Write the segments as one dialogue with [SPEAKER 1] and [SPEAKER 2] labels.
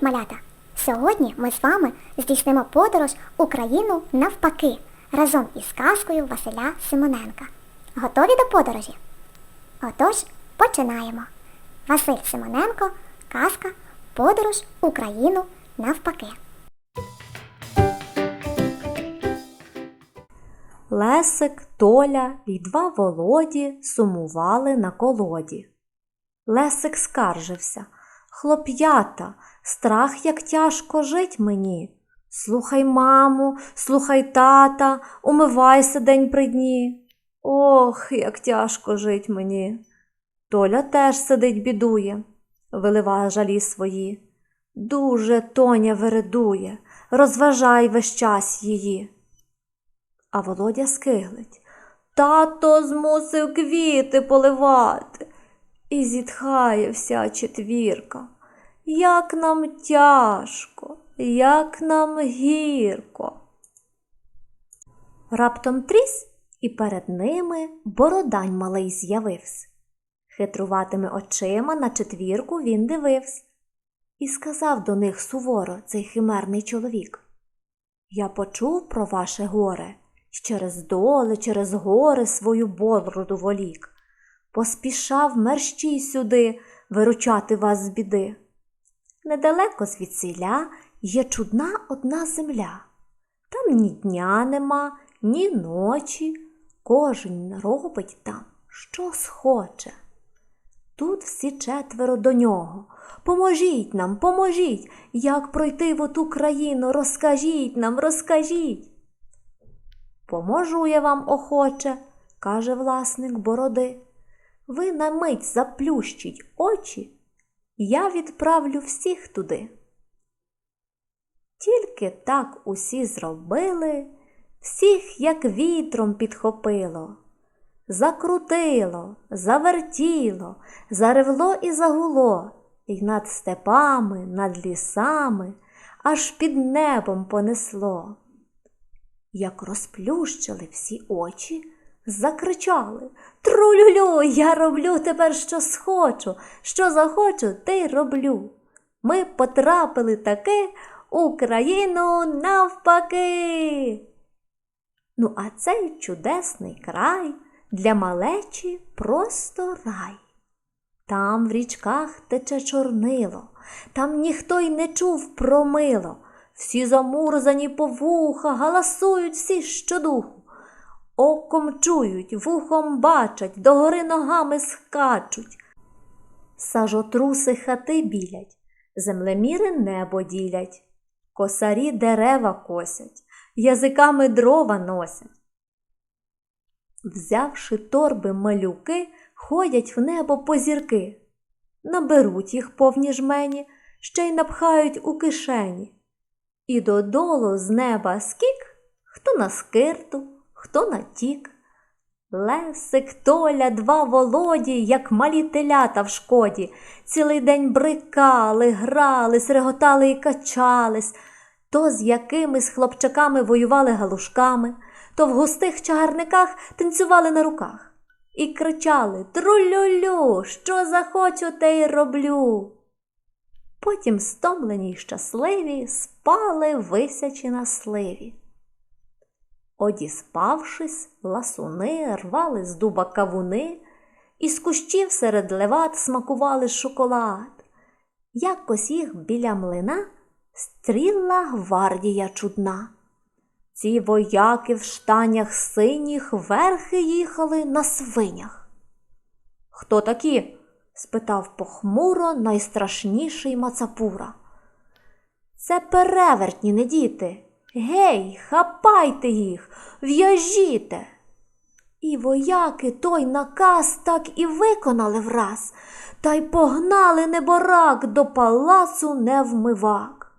[SPEAKER 1] Привіт, малята! Сьогодні ми з вами здійснимо подорож Україну навпаки разом із казкою Василя Симоненка. Готові до подорожі? Отож, починаємо. Василь Симоненко, казка Подорож Україну навпаки.
[SPEAKER 2] Лесик, Толя й два Володі сумували на колоді. Лесик скаржився. Хлоп'ята, страх, як тяжко жить мені. Слухай маму, слухай тата, умивайся день при дні. Ох, як тяжко жить мені. Толя теж сидить, бідує, виливає жалі свої. Дуже Тоня вередує, розважай весь час її. А Володя скиглить. Тато змусив квіти поливати. І зітхає вся четвірка. Як нам тяжко, як нам гірко. Раптом трісь, і перед ними бородань малий з'явився. Хитруватими очима на четвірку він дивився. І сказав до них суворо цей химерний чоловік. Я почув про ваше горе, й через доли, через гори свою бороду волік. Поспішав мерщій сюди виручати вас з біди. Недалеко звідсіля є чудна одна земля. Там ні дня нема, ні ночі. Кожен робить там, що схоче. Тут всі четверо до нього. Поможіть нам, поможіть, як пройти в оту країну, розкажіть нам, розкажіть. Поможу я вам охоче, каже власник бороди. Ви на мить заплющіть очі, я відправлю всіх туди. Тільки так усі зробили, всіх як вітром підхопило. Закрутило, завертіло, заревло і загуло, і над степами, над лісами, аж під небом понесло. Як розплющили всі очі, закричали Трулюлю, я роблю тепер, що схочу, що захочу, те й роблю. Ми потрапили таки у країну навпаки. Ну, а цей чудесний край для малечі просто рай. Там в річках тече чорнило, там ніхто й не чув про мило. Всі замурзані по вуха, галасують всі щодуху. Оком чують, вухом бачать, догори ногами скачуть. Сажотруси хати білять, землеміри небо ділять, косарі дерева косять, язиками дрова носять. Взявши торби малюки, ходять в небо позірки, наберуть їх повні жмені, ще й напхають у кишені. І додолу з неба скік, хто на скирту, хто на тік. Лесик, Толя, два володі, як малі телята в шкоді, цілий день брикали, грались, реготали і качались, то з якимись хлопчаками воювали галушками, то в густих чагарниках танцювали на руках і кричали Трулюлю, що захочу, те й роблю. Потім, стомлені й щасливі, спали висячи на сливі. Одіспавшись, ласуни рвали з дуба кавуни, і з кущів серед леват смакували шоколад. Якось їх біля млина стріла гвардія чудна. Ці вояки в штанях синіх верхи їхали на свинях. Хто такі? спитав похмуро найстрашніший Мацапура. Це перевертні, не діти. Гей, хапайте їх, в'яжіте. І вояки той наказ так і виконали враз, та й погнали неборак до палацу невмивак.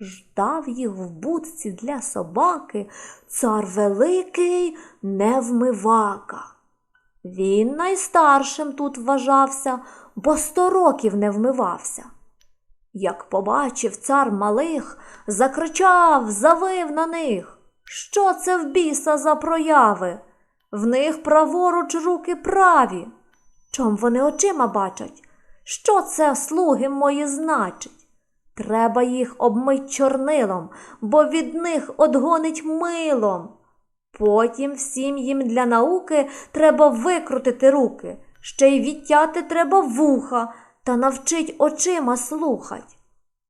[SPEAKER 2] Ждав їх в будці для собаки цар великий невмивака. Він найстаршим тут вважався, бо сто років не вмивався. Як побачив цар малих, закричав, завив на них. Що це в біса за прояви? В них праворуч руки праві. Чом вони очима бачать? Що це слуги мої значить? Треба їх обмить чорнилом, бо від них одгонить милом. Потім всім їм для науки треба викрутити руки, ще й відтяти треба вуха та навчить очима слухать.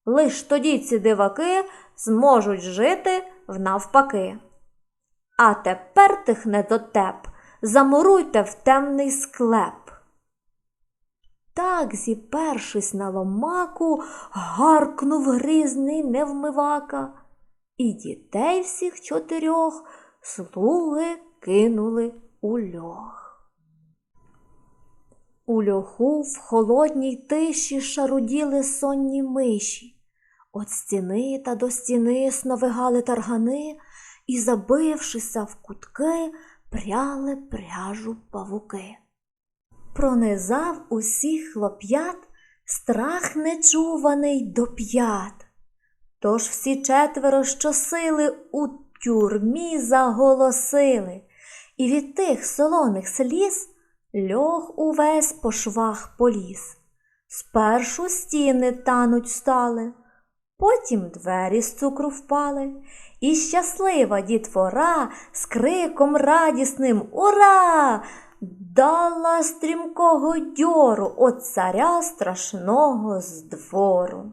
[SPEAKER 2] Лиш тоді ці диваки зможуть жити внавпаки. А тепер тих недотеп замуруйте в темний склеп. Так, зіпершись на ломаку, гаркнув грізний невмивака, і дітей всіх чотирьох слуги кинули у льох. У льоху в холодній тиші шаруділи сонні миші. От стіни та до стіни сновигали таргани і, забившися в кутки, пряли пряжу павуки. Пронизав усіх хлоп'ят страх нечуваний до п'ят. Тож всі четверо щосили у тюрмі заголосили, і від тих солоних сліз льох увесь по швах поліз. Спершу стіни тануть стали, потім двері з цукру впали, і щаслива дітвора з криком радісним Ура! дала стрімкого дьору от царя страшного з двору.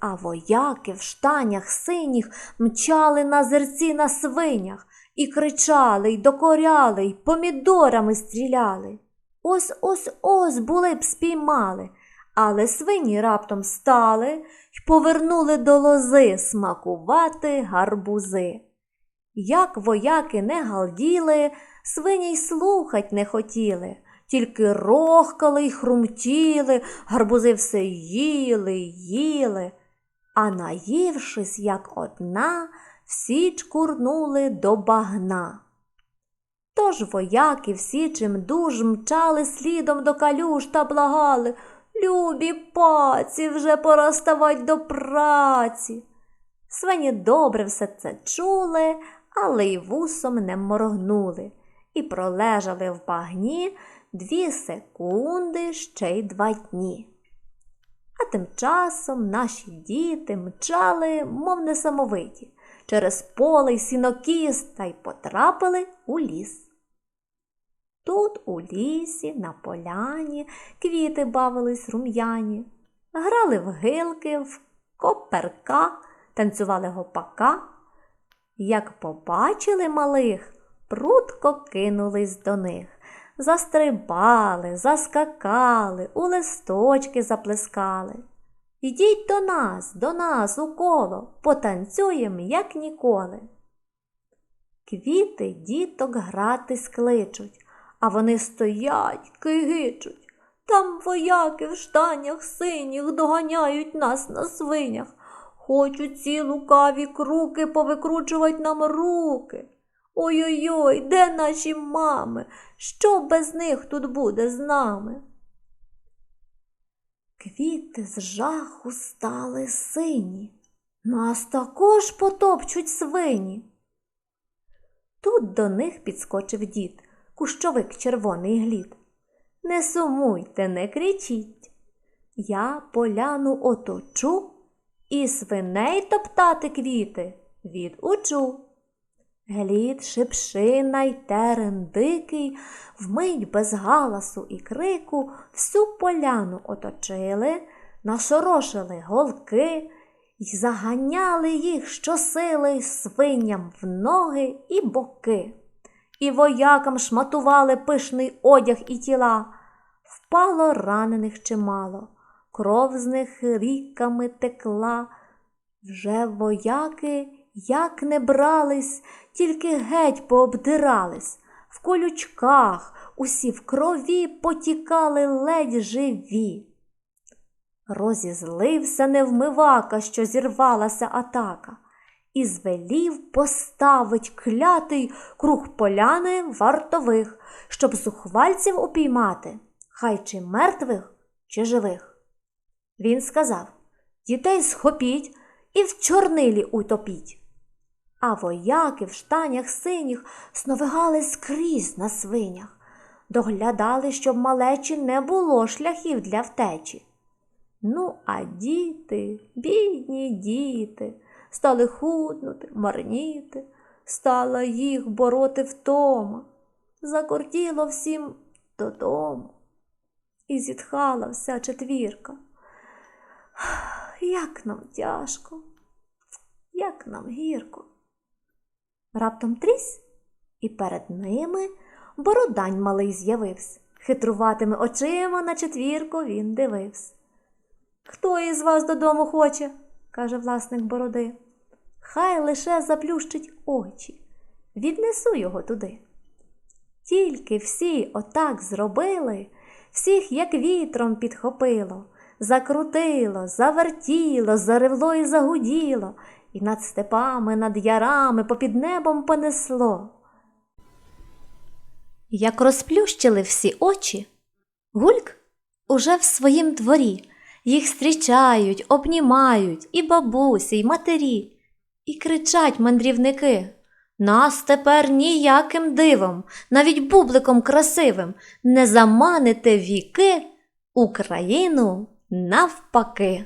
[SPEAKER 2] А вояки в штанях синіх мчали на зерці на свинях і кричали, й докоряли, й помідорами стріляли. Ось ось ось були б спіймали, але свині раптом стали й повернули до лози смакувати гарбузи. Як вояки не галділи, свині й слухать не хотіли, тільки рохкали й хрумтіли, гарбузи все їли їли. А наївшись, як одна, всі чкурнули до багна. Тож вояки всі чимдуж мчали слідом до калюш та благали Любі паці, вже пора ставать до праці. Свині добре все це чули, але й вусом не моргнули і пролежали в багні дві секунди ще й два дні. А тим часом наші діти мчали, мов несамовиті, через поле й сінокіс та й потрапили у ліс. Тут у лісі, на поляні, квіти бавились рум'яні, грали в гилки, в коперка, танцювали гопака. Як побачили малих, прутко кинулись до них, застрибали, заскакали, у листочки заплескали. Ідіть до нас, до нас у коло, потанцюєм, як ніколи. Квіти діток гратись кличуть, а вони стоять, кигичуть. Там вояки в штанях синіх доганяють нас на свинях. Хочуть ці лукаві круки повикручувати нам руки. Ой-ой-ой, де наші мами? Що без них тут буде з нами? Квіти з жаху стали сині. Нас також потопчуть свині. Тут до них підскочив дід, кущовик червоний глід. Не сумуйте, не кричіть. Я поляну оточу і свиней топтати квіти відучу. Глід, шипшина й терен дикий, вмить без галасу і крику всю поляну оточили, нашорошили голки й заганяли їх щосили свиням в ноги і боки. І воякам шматували пишний одяг і тіла. Впало ранених чимало, кров з них ріками текла. Вже вояки як не брались, тільки геть пообдирались, в колючках усі в крові потікали ледь живі. Розізлився невмивака, що зірвалася атака, і звелів поставить клятий круг поляни вартових, щоб зухвальців упіймати, хай чи мертвих, чи живих. Він сказав Дітей схопіть і в чорнилі утопіть. А вояки в штанях синіх сновигали скрізь на свинях, доглядали, щоб малечі не було шляхів для втечі. Ну, а діти, бідні діти, стали худнути, марніти, стала їх бороти втома, закортіло всім додому. І зітхала вся четвірка. Як нам тяжко, як нам гірко. Раптом трісь, і перед ними бородань малий з'явився. Хитруватими очима на четвірку він дивився. Хто із вас додому хоче? каже власник бороди. Хай лише заплющить очі, віднесу його туди. Тільки всі отак зробили, всіх як вітром підхопило, закрутило, завертіло, заревло і загуділо, і над степами, над ярами, попід небом понесло. Як розплющили всі очі, гульк уже в своїм дворі. Їх зустрічають, обнімають і бабусі, і матері, і кричать мандрівники. Нас тепер ніяким дивом, навіть бубликом красивим, не заманите віки Україну навпаки.